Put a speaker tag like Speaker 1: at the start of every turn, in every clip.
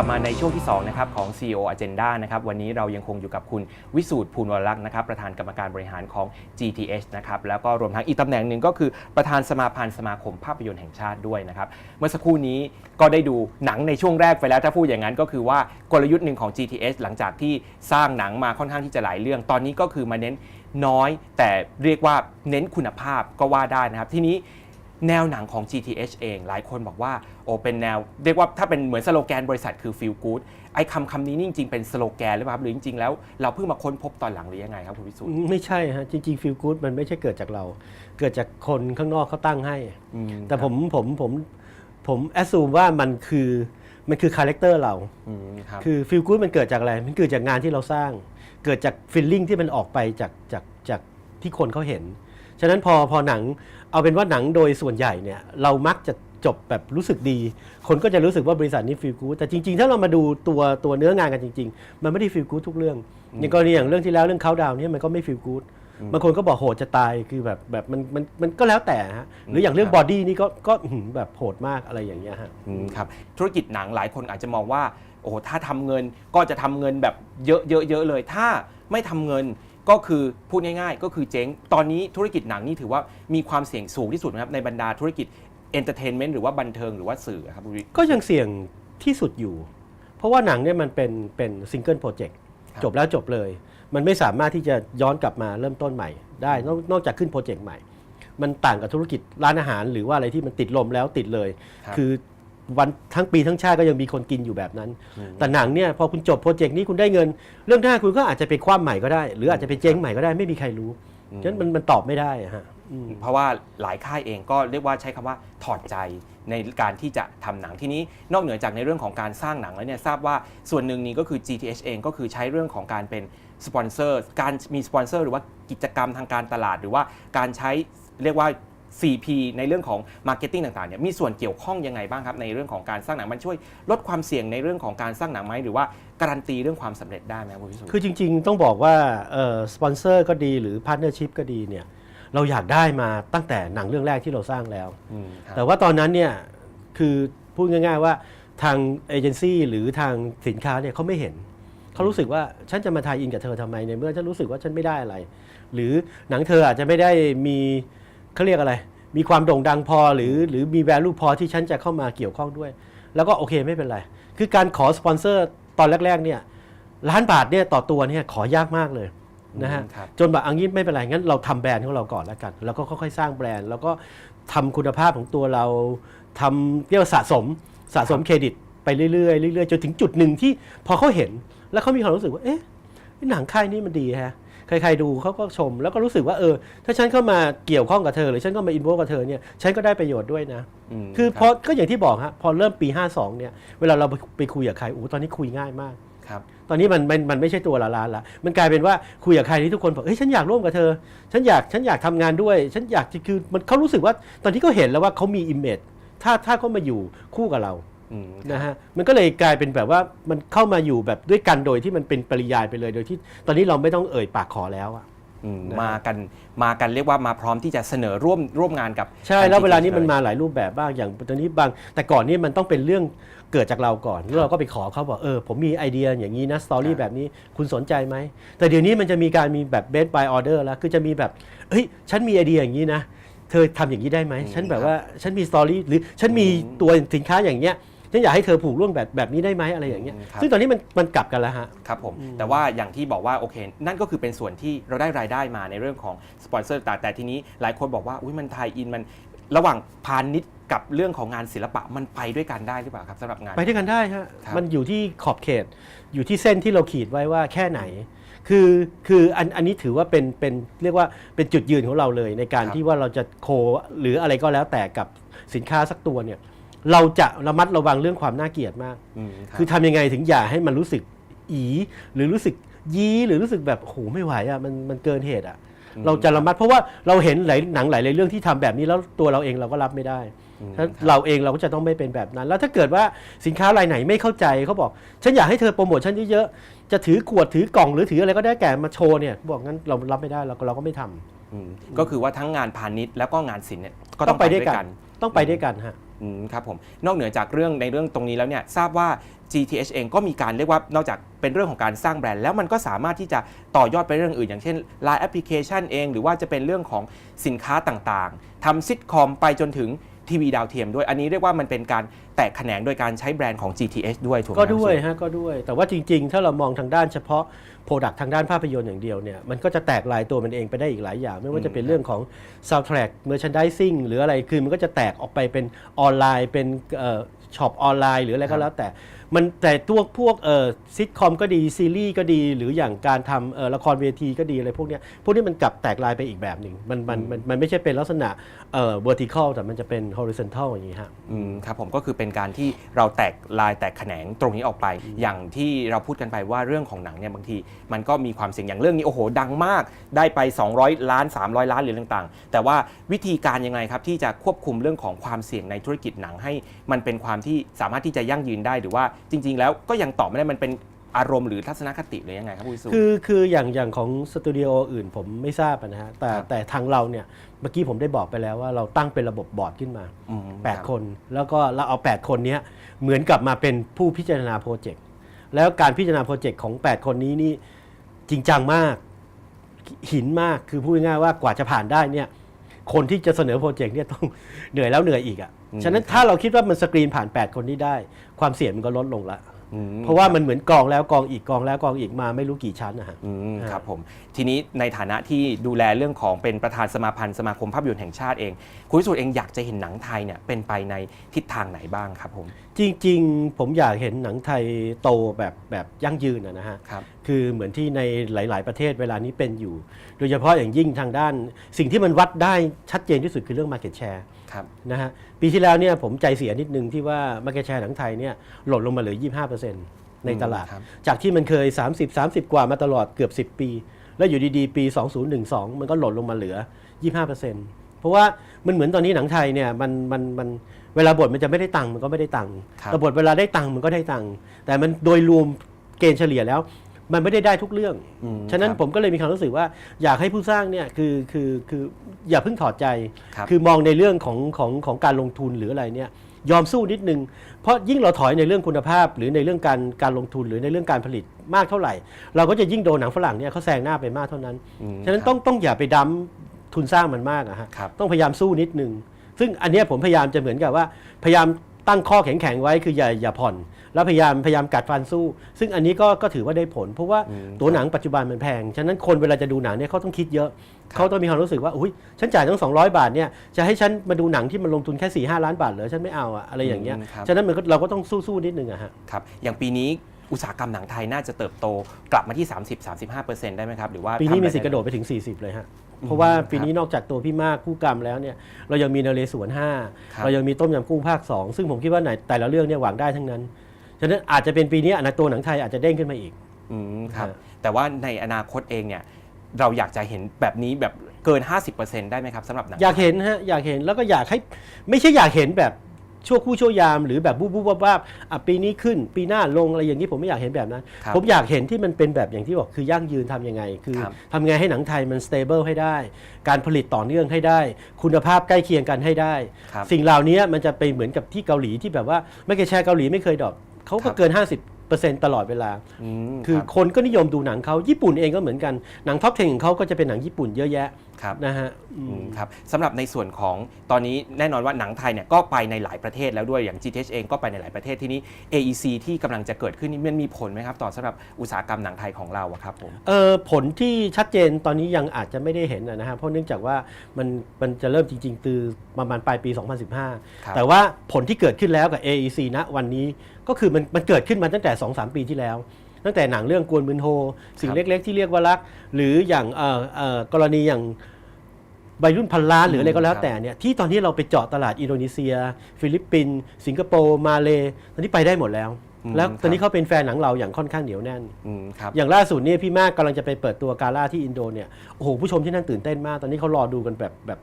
Speaker 1: ลับมาในช่วงที่2นะครับของ CEO Agenda นะครับวันนี้เรายังคงอยู่กับคุณวิสูตรภูลวรลักษณ์นะครับประธานกรรมการบริหารของ GTH นะครับแล้วก็รวมทั้งอีกตำแหน่งหนึ่งก็คือประธานสมาพันธ์สมาคมภาพยนตร์แห่งชาติด้วยนะครับเมื่อสักครู่นี้ก็ได้ดูหนังในช่วงแรกไปแล้วถ้าพูดอย่างนั้นก็คือว่ากลยุทธ์หนึ่งของ GTH หลังจากที่สร้างหนังมาค่อนข้างที่จะหลายเรื่อง ตอนนี้ก็คือมาเน้นน้อย แต่เรียกว่าเน้นคุณภาพก็ว่าได้นะครับ ทีนี้ แนวหนังของ GTH เอง หลายคนบอกว่าโอ้เป็นแนว เรียกว่าถ้าเป็นเหมือนสโลแกนบริษัทคือ feel good ไอ้คำคำนี้นี่จริงๆ เป็นสโลแกนหรือเปล่าครับหรือจริง ๆ แล้วเราเพิ่งมาค้นพบตอนหลังหรือยังไงครับคุณวิสุทธิ์
Speaker 2: ไม่ใช่ฮะจริงๆ feel good มันไม่ใช่เกิดจากเรา เกิดจากคนข้างนอกเขาตั้งให้
Speaker 1: อืม
Speaker 2: แต่ผมผมผมผมแอสซูมว่ามันคือมันคือคาแรคเตอร์เรา
Speaker 1: อืมครับ
Speaker 2: คือ feel good มันเกิดจากอะไร มันเกิดจากงานที่เราสร้าง เกิดจาก feeling ที่มันออกไปจากจากจากที่คนเขาเห็น ฉะนั้นพอพอหนังเอาเป็นว่าหนังโดยส่วนใหญ่เนี่ยเรามักจะจบแบบรู้สึกดี คนก็จะรู้สึกว่าบริษัทนี้ feel good แต่จริง ๆ ถ้าเรามาดูตัวตัวเนื้องานกันจริง ๆ มันไม่ได้ feel good ทุกเรื่องอย่างกรณีอย่างเรื่องที่แล้วเรื่องเขาดาวเนี่ยมันก็ไม่ feel good บางคนก็บอกโหดจะตายคือแบบแบบมันมันมันก็แล้วแต่ฮะหรืออย่างเรื่องบอดี้นี่ก็ก็อื้อหือแบบโหดมากอะไรอย่างเงี้ยฮะ
Speaker 1: อืมครับธุรกิจหนังหลายคนอาจจะมองว่าโอ้โหถ้าทำเงินก็จะทำเงินแบบเยอะเยอะเยอะเลย ถ้าไม่ทำเงิน ก็คือพูดง่ายๆ ก็คือเจ๊ง ตอนนี้ธุรกิจหนังนี่ถือว่ามีความเสี่ยงสูงที่สุดนะครับในบรรดาธุรกิจเอนเตอร์เทนเมนต์หรือว่าบันเทิงหรือว่าสื่อครับคุณวิ
Speaker 2: ก็ยังเสี่ยงที่สุดอยู่ เพราะว่าหนังเนี่ยมันเป็นเป็นซิงเกิลโปรเจกต์
Speaker 1: ครับ
Speaker 2: จบแล้วจบเลย มันไม่สามารถที่จะย้อนกลับมาเริ่มต้นใหม่ได้นอกนอกจากขึ้นโปรเจกต์ใหม่ มันต่างกับธุรกิจร้านอาหาร หรือว่าอะไรที่มันติดลมแล้วติดเลย
Speaker 1: ครับ
Speaker 2: คือ วันทั้งปีทั้งชาติก็ยังมีคนกินอยู่แบบนั้น แต่หนังเนี่ยพอคุณจบโปรเจกต์นี้คุณได้เงิน เรื่องหน้าคุณก็อาจจะไปคว่ำใหม่ก็ได้ หรืออาจจะไปเจ๊งใหม่ก็ได้ไม่มีใครรู้ฉะนั้นมันมันตอบไม่ได้อะฮะอืม
Speaker 1: เพราะว่าหลายค่ายเองก็เรียกว่าใช้คำว่าถอดใจในการที่จะทำหนังที่นี้นอกเหนือจากในเรื่องของการสร้างหนังแล้วเนี่ยทราบว่าส่วนหนึ่งนี้ก็คือ GTH เองก็คือใช้เรื่องของการเป็นสปอนเซอร์ การมีสปอนเซอร์หรือว่ากิจกรรมทางการตลาด หรือว่าการใช้เรียกว่า CP ในเรื่องของ Marketing ต่างๆเนี่ยมีส่วนเกี่ยวข้องยังไงบ้างครับในเรื่องของการสร้างหนังมันช่วยลดความเสี่ยงในเรื่องของการสร้างหนังไหมหรือว่าการันตีเรื่องความสำเร็จได้ไหมครับคุณพิสุทธิ์
Speaker 2: คือจริง ๆ ต้องบอกว่าสปอนเซอร์ก็ดีหรือพาร์ทเนอร์ชิพก็ดีเนี่ยเราอยากได้มาตั้งแต่หนังเรื่องแรกที่เราสร้างแล้ว
Speaker 1: อืมครับ
Speaker 2: แต่ว่าตอนนั้นเนี่ยคือพูดง่าย ๆว่าทางเอเจนซี่หรือทางสินค้าเนี่ยเขาไม่เห็น เขารู้สึกว่าฉันจะมาทายอินกับเธอทำไมในเมื่อฉันรู้สึกว่าฉันไม่ได้อะไร หรือหนังเธออาจจะไม่ได้มี เขาเรียกอะไร มีความโด่งดังพอหรือหรือมี value พอที่ฉันจะเข้ามาเกี่ยวข้องด้วย แล้วก็โอเคไม่เป็นไร คือการขอสปอนเซอร์ตอนแรก ๆ เนี่ยล้านบาทเนี่ยต่อตัวเนี่ยขอยากมากเลยนะฮะ
Speaker 1: อืมครับ
Speaker 2: จนแบบอังนี้ไม่เป็นไรงั้นเราทำแบรนด์ของเราก่อนแล้วกัน แล้วก็ค่อยๆสร้างแบรนด์ แล้วก็ทำคุณภาพของตัวเราทำเรียกว่าสะสมสะสมเครดิตไปเรื่อยๆเรื่อยๆจนถึงจุดหนึ่งที่พอเขาเห็นแล้วเขามีความรู้สึกว่าเอ๊ะหนังค่ายนี้มันดีฮะ ใครๆดูเขาก็ชม แล้วก็รู้สึกว่าเออ ถ้าฉันเข้ามาเกี่ยวข้องกับเธอ หรือฉันก็มาอินโวกับเธอเนี่ยฉันก็ได้ประโยชน์ด้วยนะ
Speaker 1: ม
Speaker 2: คือ
Speaker 1: รับ
Speaker 2: พอก็อย่างที่บอกฮะพอเริ่มปี 52เนี่ยเวลาเราไปไปคุยกับใครโอ้ตอนนี้คุยง่ายมาก
Speaker 1: ครับ
Speaker 2: ตอนนี้มันมันมันไม่ใช่ตัวละล้านละมันกลายเป็นว่าคุยกับใครที่ทุกคนบอกเฮ้ยฉันอยากร่วมกับเธอ ฉันอยากฉันอยากทำงานด้วย ฉันอยากจะคือมันเขารู้สึกว่าตอนที่เขาเห็นแล้วว่าเขามีอิมเมจถ้าถ้าเขามาอยู่คู่กับเรา
Speaker 1: อืม
Speaker 2: นะฮะมันก็เลยกลายเป็นแบบว่ามันเข้ามาอยู่แบบด้วยกันโดยที่มันเป็นปริยายไปเลย โดยที่ตอนนี้เราไม่ต้องเอ่ยปากขอแล้วอะ
Speaker 1: อืม
Speaker 2: นะฮะ
Speaker 1: มากันมากันเรียกว่ามาพร้อมที่จะเสนอร่วมร่วมงานกับ
Speaker 2: ใช่
Speaker 1: ทง
Speaker 2: แล้วเวลานี้
Speaker 1: GTH
Speaker 2: มัน
Speaker 1: ย
Speaker 2: มาหลายรูปแบบบ้างอย่างตอนนี้บาง แต่ก่อนนี้มันต้องเป็นเรื่องเกิดจากเราก่อนแล้วเราก็ไปขอเขาบอกเออผมมีไอเดียอย่างนี้นะสตอรี่
Speaker 1: ครับ
Speaker 2: แบบนี้คุณสนใจไหม แต่เดี๋ยวนี้มันจะมีการมีแบบเบส by order แล้วคือจะมีแบบเฮ้ยฉันมีไอเดียอย่างนี้นะ เธอทำอย่างนี้ได้ไหม ฉันแบบว่าฉันมีสตอรี่หรือฉันมีตัวสินค้าอย่างเงี้ย ฉันอยากให้เธอผูกร่วมแบบแบบนี้ได้ไหมอะไรอย่างเงี้ย
Speaker 1: อืมครับ
Speaker 2: ซึ่งตอนนี้มันมันกลับกันแล้วฮะ
Speaker 1: ครับผม แต่ว่าอย่างที่บอกว่าโอเค นั่นก็คือเป็นส่วนที่เราได้รายได้มาในเรื่องของสปอนเซอร์ต่างแต่ทีนี้หลายคนบอกว่าอุ้ยมันไทยอินมันระหว่างพาณิชย์กับเรื่องของงานศิลปะมันไปด้วยกันได้หรือเปล่าครับสำหรับงาน
Speaker 2: ไปด้วยกันได้ฮะ
Speaker 1: ครับ
Speaker 2: มันอยู่ที่ขอบเขต อยู่ที่เส้นที่เราขีดไว้ว่าแค่ไหน คือ คืออัน อันนี้ถือว่าเป็น เป็นเรียกว่าเป็นจุดยืนของเราเลยในการ
Speaker 1: ครับ
Speaker 2: ที่ว่าเราจะโคหรืออะไรก็แล้วแต่กับสินค้าสักตัวเนี่ย เราจะระมัดระวังเรื่องความน่าเกลียดมาก
Speaker 1: อืมรับ
Speaker 2: คือทำยังไงถึงอย่าให้มันรู้สึกอี หรือรู้สึกยี้หรือรู้สึกแบบโอ้โหไม่ไหวอะมันมันเกินเหตุอะ
Speaker 1: อืม
Speaker 2: เราจะระมัดเพราะว่าเราเห็นหลายหนังหลายๆเรื่องที่ทำแบบนี้แล้วตัวเราเองเราก็รับไม่ได้
Speaker 1: อืม
Speaker 2: ถ้า
Speaker 1: ครับ
Speaker 2: เราเองเราก็จะต้องไม่เป็นแบบนั้น แล้วถ้าเกิดว่าสินค้ารายไหนไม่เข้าใจเขาบอก ฉันอยากให้เธอโปรโมทฉันเยอะๆจะถือขวดถือกล่องหรือถืออะไรก็ได้แก่มาโชว์เนี่ยบอกงั้นเรารับไม่ได้เราก็เราก็ไม่ทำ
Speaker 1: อืมก็คือว่าทั้งงานพาณิชย์แล้วก็งานศิลป์เนี่ยก็
Speaker 2: ต้องไปด้วยกัน ต้องไปด้วยกันฮะ
Speaker 1: อืมครับผมนอกเหนือจากเรื่องในเรื่องตรงนี้แล้วเนี่ยทราบว่า GTH เองก็มีการเรียกว่านอกจากเป็นเรื่องของการสร้างแบรนด์แล้วมันก็สามารถที่จะต่อยอดไปเรื่องอื่น อย่างเช่น Line Application เอง หรือว่าจะเป็นเรื่องของสินค้าต่างๆทำซิทคอมไปจนถึง ทีวีดาวเทียมด้วย อันนี้เรียกว่ามันเป็นการแตกแขนงโดยการใช้แบรนด์ของ GTH ด้วยถูกไหม
Speaker 2: ก็
Speaker 1: ครับ
Speaker 2: ด้วย
Speaker 1: พี่สุ
Speaker 2: ฮะก็ด้วย แต่ว่าจริง ๆ ถ้าเรามองทางด้านเฉพาะโปรดักทางด้านภาพยนตร์อย่างเดียวเนี่ยมันก็จะแตกลายตัวมันเองไปได้อีกหลายอย่าง ไม่ว่าจะเป็นเรื่องของ soundtrack merchandising หรืออะไรคือมันก็จะแตกออกไปเป็นออนไลน์เป็น ช็อปออนไลน์หรืออะไร
Speaker 1: ครั
Speaker 2: ก็
Speaker 1: บ
Speaker 2: แล้วแต่ มันแต่ตัวพวกเอ่อซิทคอมก็ดีซีรีส์ก็ดี หรืออย่างการทำเอ่อละครเวทีก็ดีอะไรพวกเนี้ยพวกนี้มันกลับแตกลายไปอีกแบบหนึ่งมันมันมันมันไม่ใช่เป็นลักษณะเอ่อ vertical แต่มันจะเป็น horizontal อย่างนี้ฮะ
Speaker 1: อืมครับผมก็คือเป็นการที่เราแตกลายแตกแขนงตรงนี้ออกไป อย่างที่เราพูดกันไปว่าเรื่องของหนังเนี่ยบางที มันก็มีความเสี่ยงอย่างเรื่องนี้โอ้โห ดังมาก ได้ไป 200 ล้าน 300 ล้านหรือต่างๆ แต่ว่าวิธีการยังไงครับที่จะควบคุมเรื่องของความเสี่ยงในธุรกิจหนังให้มันเป็นความที่สามารถที่จะยั่งยืนได้หรือว่าจริง ๆ แล้วก็ยังตอบไม่ได้มันเป็นอารมณ์หรือทัศนคติหรือยังไงครับคุณวิสุทธิ์
Speaker 2: คือคืออย่างอย่างของสตูดิโออื่นผมไม่ทราบอะนะฮะแต่
Speaker 1: ครับ
Speaker 2: แต่ทางเราเนี่ยเมื่อกี้ผมได้บอกไปแล้วว่าเราตั้งเป็นระบบบอร์ดขึ้นมา
Speaker 1: อืมรับ
Speaker 2: 8คน แล้วก็เราเอา 8 คนเนี้ยเหมือนกับมาเป็นผู้พิจารณาโปรเจกต์แล้วการพิจารณาโปรเจกต์ของ 8 คนนี้นี่จริงจังมากหินมากคือพูดง่ายๆว่ากว่าจะผ่านได้เนี่ยคนที่จะเสนอโปรเจกต์เนี่ยต้องเหนื่อยแล้วเหนื่อยอีกอะ
Speaker 1: อืม
Speaker 2: ฉะนั้นถ้าเราคิดว่ามันสกรีนผ่าน 8 คนนี้ได้ ความเสี่ยงมันก็ลดลงละ
Speaker 1: อืม
Speaker 2: เพราะว่ามันเหมือนกองแล้วกองอีกกองแล้วกองอีกมาไม่รู้กี่ชั้นนะฮะ
Speaker 1: อืม
Speaker 2: อ่า
Speaker 1: ครับผมทีนี้ในฐานะที่ดูแลเรื่องของเป็นประธานสมาพันธ์สมาคมภาพยนตร์แห่งชาติเอง คุณวิสุทธิ์เองอยากจะเห็นหนังไทยเนี่ยเป็นไปในทิศทางไหนบ้างครับผม
Speaker 2: จริงๆ ผมอยากเห็นหนังไทยโตแบบแบบยั่งยืนอะนะฮะ
Speaker 1: ครับ
Speaker 2: คือเหมือนที่ในหลาย ๆ ประเทศเวลานี้เป็นอยู่ โดยเฉพาะอย่างยิ่งทางด้าน สิ่งที่มันวัดได้ชัดเจนที่สุดคือเรื่อง Market Share
Speaker 1: ครับ
Speaker 2: นะฮะปีที่แล้วเนี่ยผมใจเสียนิดนึงที่ว่า Market Share หนังไทยเนี่ยหล่นลงมาเหลือ 25%ในตลาด
Speaker 1: ครับ
Speaker 2: จากที่มันเคย 30 30 กว่ามาตลอดเกือบ 10 ปี แล้วอยู่ดีๆ ปี 2012 มันก็หล่นลงมาเหลือ 25%เพราะว่ามันเหมือนตอนนี้หนังไทยเนี่ยมันมันมันเวลาบทมันจะไม่ได้ตังค์มันก็ไม่ได้ตังค์
Speaker 1: ครับ
Speaker 2: แต่บทเวลาได้ตังค์มันก็ได้ตังค์แต่มันโดยรวมเกณฑ์เฉลี่ยแล้ว มันไม่ได้ได้ทุกเรื่อง
Speaker 1: อืม
Speaker 2: ฉะนั้น
Speaker 1: ครับ
Speaker 2: ผมก็เลยมีความรู้สึกว่าอยากให้ผู้สร้างเนี่ยคือคือคืออย่าเพิ่งถอดใจ
Speaker 1: ครับ
Speaker 2: คือมองในเรื่องของของของการลงทุนหรืออะไรเนี่ยยอมสู้นิดนึง เพราะยิ่งเราถอยในเรื่องคุณภาพ หรือในเรื่องการการลงทุนหรือในเรื่องการผลิตมากเท่าไหร่ เราก็จะยิ่งโดนหนังฝรั่งเนี่ยเขาแซงหน้าไปมากเท่านั้น
Speaker 1: อืม
Speaker 2: ฉะนั้นต้องต้องอย่าไปดั้มทุนสร้างมันมากอะฮะ
Speaker 1: ครับ
Speaker 2: ต้องพยายามสู้นิดนึง ซึ่งอันเนี้ยผมพยายามจะเหมือนกับว่า พยายามตั้งข้อแข็งๆไว้คืออย่าอย่าผ่อน แล้วพยายามพยายามกัดฟันสู้ ซึ่งอันนี้ก็ก็ถือว่าได้ผล เพราะว่า
Speaker 1: อืม
Speaker 2: ตัวหนังปัจจุบันมันแพง ฉะนั้นคนเวลาจะดูหนังเนี่ยเขาต้องคิดเยอะ
Speaker 1: ครับ
Speaker 2: เขาต้องมีความรู้สึกว่าอุ้ยฉันจ่ายตั้ง 200 บาทเนี่ยจะให้ฉันมาดูหนังที่มันลงทุนแค่4ี่ห้าล้านบาทเหรอฉันไม่เอาอะอะไรอย่างเงี้ย
Speaker 1: อืมครับ
Speaker 2: ฉะนั้นมันก็เราก็ต้องสู้ๆนิดนึงอะฮะ
Speaker 1: ครับอย่างปีนี้อุตสาหกรรมหนังไทยน่าจะเติบโตกลับมาที่ 30-35%ได้ไหมครับหรือว่า
Speaker 2: ปีนี้มี
Speaker 1: ทำไสิ
Speaker 2: ทธิ์กระโดดไปถึง 40 เลยฮะเพราะว่า
Speaker 1: ครับ
Speaker 2: ปีนี้นอกจากตัวพี่มากผู้กรรมแล้วเนี่ยเรายังมีนเรศวร
Speaker 1: ครับ
Speaker 2: 5เรายังมีต้มยำกุ้งภาค 2 ซึ่งผมคิดว่าไหนแต่ละเรื่องเนี่ยหวังได้ทั้งนั้น ฉะนั้นอาจจะเป็นปีนี้นะตัวหนังไทยอาจจะเด้งขึ้นมาอีก
Speaker 1: อืมครับ
Speaker 2: ฮะ
Speaker 1: แต่ว่าในอนาคตเองเนี่ยเราอยากจะเห็นแบบนี้แบบเกิน 50%ได้ไหมครับสำหรับหนัง
Speaker 2: อยากเห็นฮะอยากเห็นแล้วก็อยากให้ไม่ใช่อยากเห็นแบบชั่วคู่ชั่วยามหรือแบบบูบบูบว่าบๆอะปีนี้ขึ้น ปีหน้าลงอะไรอย่างนี้ผมไม่อยากเห็นแบบนั้น
Speaker 1: ครับ
Speaker 2: ผมอยากเห็นที่มันเป็นแบบอย่างที่บอกคือยั่งยืนทำยังไง คือ
Speaker 1: ครับ
Speaker 2: ทำไงให้หนังไทยมัน stable ให้ได้ การผลิตต่อเนื่องให้ได้ คุณภาพใกล้เคียงกันให้ได้
Speaker 1: ครับ
Speaker 2: สิ่งเหล่านี้มันจะไปเหมือนกับที่เกาหลีที่แบบว่าไม่เคยแชร์เกาหลีไม่เคยดรอป เขา
Speaker 1: ครั
Speaker 2: ก็
Speaker 1: บ
Speaker 2: เกิน 50%ตลอดเวลา
Speaker 1: อืม
Speaker 2: คือ
Speaker 1: รับ
Speaker 2: คนก็นิยมดูหนังเขาญี่ปุ่นเองก็เหมือนกันหนังท็อป10ของเขาก็จะเป็นหนังญี่ปุ่นเยอะแยะ
Speaker 1: ครับ
Speaker 2: นะฮะอืม
Speaker 1: อืมครับสำหรับในส่วนของตอนนี้แน่นอนว่าหนังไทยเนี่ยก็ไปในหลายประเทศแล้วด้วยอย่าง GTH เองก็ไปในหลายประเทศที่นี้ AEC ที่กำลังจะเกิดขึ้นนี่มันมีผลไหมครับ ต่อสำหรับอุตสาหกรรมหนังไทยของเราอะครับผม
Speaker 2: เออผลที่ชัดเจนตอนนี้ยังอาจจะไม่ได้เห็นนะฮะเพราะเนื่องจากว่ามันมันจะเริ่มจริง ๆ ตือประมาณปลายปี
Speaker 1: ครับ
Speaker 2: 2015 แต่ว่าผลที่เกิดขึ้นแล้วกับ AEC ณวันนี้ ก็คือมันมันเกิดขึ้นมาตั้งแต่ 2-3 ปีที่แล้ว ตั้งแต่หนังเรื่องกวนมืนโฮ สิ่ง
Speaker 1: ครับ
Speaker 2: เล็ก ๆ ที่เรียกว่ารัก หรืออย่างเอ่อเอ่อกรณีอย่างใบรุ่นพันล้านหรืออะไรก็แล้ว
Speaker 1: ครับ
Speaker 2: แต่เนี่ยที่ตอนนี้เราไปเจาะตลาดอินโดนีเซีย ฟิลิปปินส์สิงคโปร์มาเลตอนนี้ไปได้หมดแล้วแล้วตอนนี้เขาเป็นแฟนหนังเราอย่างค่อนข้างเหนียวแน่น
Speaker 1: อืมครับ
Speaker 2: อย่างล่าสุดเนี่ยพี่มากกำลังจะไปเปิดตัวกาล่าที่อินโดเนี่ยโอ้โหผู้ชมที่นั่นตื่นเต้นมาก ตอนนี้เขารอดูกันแบบแบบ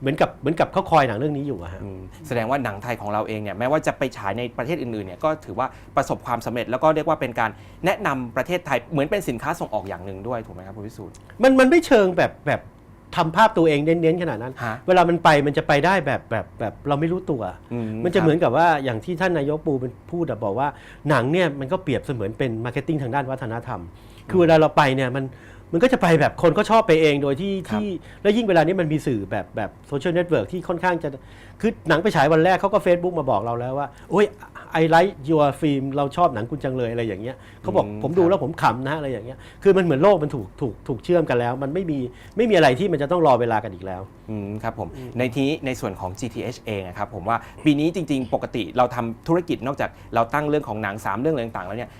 Speaker 2: เหมือนกับเหมือนกับเขาคอยหนังเรื่องนี้อยู่อะฮะ
Speaker 1: อืมแสดงว่าหนังไทยของเราเองเนี่ยแม้ว่าจะไปฉายในประเทศอื่นๆเนี่ยก็ถือว่าประสบความสำเร็จแล้วก็เรียกว่าเป็นการแนะนำประเทศไทยเหมือนเป็นสินค้าส่งออกอย่างหนึ่งด้วยถูกไหมครับคุณวิสูตร
Speaker 2: มันมันไม่เชิงแบบแบบทำภาพตัวเองเน้นๆขนาดนั้น
Speaker 1: ฮะ
Speaker 2: เวลามันไปมันจะไปได้แบบแบบแบบเราไม่รู้ตัว
Speaker 1: อื
Speaker 2: มันจะ
Speaker 1: ครับ
Speaker 2: เหมือนกับว่าอย่างที่ท่านนายกปูเป็นพูดอะบอกว่าหนังเนี่ยมันก็เปรียบเสมือนเป็นมาร์เก็ตติ้งทางด้านวัฒนธรรม คือเวลาเราไปเนี่ยมัน มันก็จะไปแบบคนก็ชอบไปเองโดยที่
Speaker 1: ครับ
Speaker 2: ที่แล้วยิ่งเวลานี้มันมีสื่อแบบแบบโซเชียลเน็ตเวิร์กที่ค่อนข้างจะ คือหนังไปฉายวันแรกเขาก็ Facebook มาบอกเราแล้วว่า โอ้ยไอไลท์ยูร์ฟิล์มเราชอบหนังคุณจังเลยอะไรอย่างเงี้ยเขาบอก
Speaker 1: อืม
Speaker 2: ผมดู
Speaker 1: ครับ
Speaker 2: แล้วผมขำนะอะไรอย่างเงี้ยคือมันเหมือนโลกมันถูกถูกถูกเชื่อมกันแล้ว มันไม่มีไม่มีอะไรที่มันจะต้องรอเวลากันอีกแล้ว
Speaker 1: อืมครับผมในทีนี้ในส่วนของ GTH เองอะครับผมว่าปีนี้จริง ๆ ปกติเราทำธุรกิจนอกจากเราตั้งเรื่องของหนัง 3 เรื่องอะไรต่างๆแล้วเนี่ย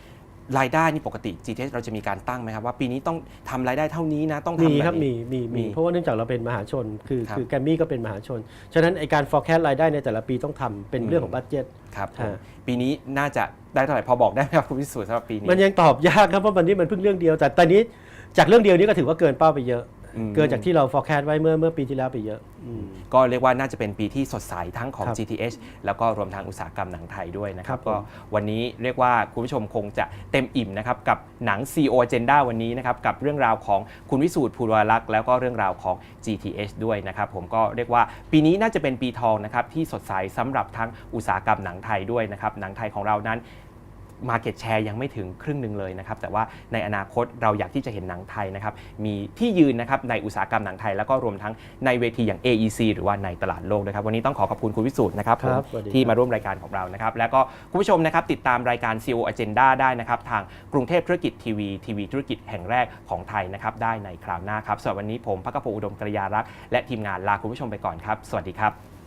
Speaker 1: รายได้นี่ปกติ GTH เราจะมีการตั้งไหมครับว่าปีนี้ต้องทำรายได้เท่านี้นะต้องทำ
Speaker 2: มี
Speaker 1: แค
Speaker 2: รับมีมี
Speaker 1: มี
Speaker 2: มีเพราะว่าเนื่องจากเราเป็นมหาชน คือ
Speaker 1: ครับ
Speaker 2: คือแกรมมี่ก็เป็นมหาชน ฉะนั้นไอการ forecast รายได้ในแต่ละปีต้องทำเป็น
Speaker 1: อืม
Speaker 2: เรื่องของบัตเจ็ต
Speaker 1: ครับผม
Speaker 2: ฮะ
Speaker 1: ปีนี้น่าจะได้เท่าไหร่พอบอกได้ไหมครับคุณพิสูจน์สำหรับปีนี้
Speaker 2: มันยังตอบยากครับเพราะวันนี้มันเพิ่งเรื่องเดียว แต่ตอนนี้จากเรื่องเดียวนี้ก็ถือว่าเกินเป้าไปเยอะ
Speaker 1: อืม
Speaker 2: เกินจากที่เรา forecast ไว้เมื่อเมื่อปีที่แล้วไปเยอะอืม
Speaker 1: ก็เรียกว่าน่าจะเป็นปีที่สดใสทั้งของ
Speaker 2: ครับ
Speaker 1: GTH แล้วก็รวมทั้งอุตสาหกรรมหนังไทยด้วยนะครับ
Speaker 2: ครับผม
Speaker 1: ก็วันนี้เรียกว่าคุณผู้ชมคงจะเต็มอิ่มนะครับกับหนัง CEO Agenda วันนี้นะครับกับเรื่องราวของคุณวิสูตรภูรวรักษ์แล้วก็เรื่องราวของ GTH ด้วยนะครับผมก็เรียกว่าปีนี้น่าจะเป็นปีทองนะครับที่สดใสสำหรับทั้งอุตสาหกรรมหนังไทยด้วยนะครับหนังไทยของเรานั้น Market Share ยังไม่ถึงครึ่งหนึ่งเลยนะครับแต่ว่าในอนาคตเราอยากที่จะเห็นหนังไทยนะครับมีที่ยืนนะครับในอุตสาหกรรมหนังไทย แล้วก็รวมทั้งในเวทีอย่าง AEC หรือว่าในตลาดโลกนะครับวันนี้ต้องขอขอบคุณคุณวิสูตรนะครับ
Speaker 2: ครับ
Speaker 1: ผม
Speaker 2: สวัสดี
Speaker 1: ที่
Speaker 2: ครับ
Speaker 1: มาร่วมรายการของเรานะครับแล้วก็คุณผู้ชมนะครับติดตามรายการ CEO Agenda ได้นะครับทางกรุงเทพธุรกิจทีวีทีวีธุรกิจแห่งแรกของไทยนะครับได้ในคราวหน้าครับส่วนวันนี้ผมพักกพงศ์อุดมกระยารักษ์และทีมงานลาคุณผู้ชมไปก่อนครับ สวัสดีครับ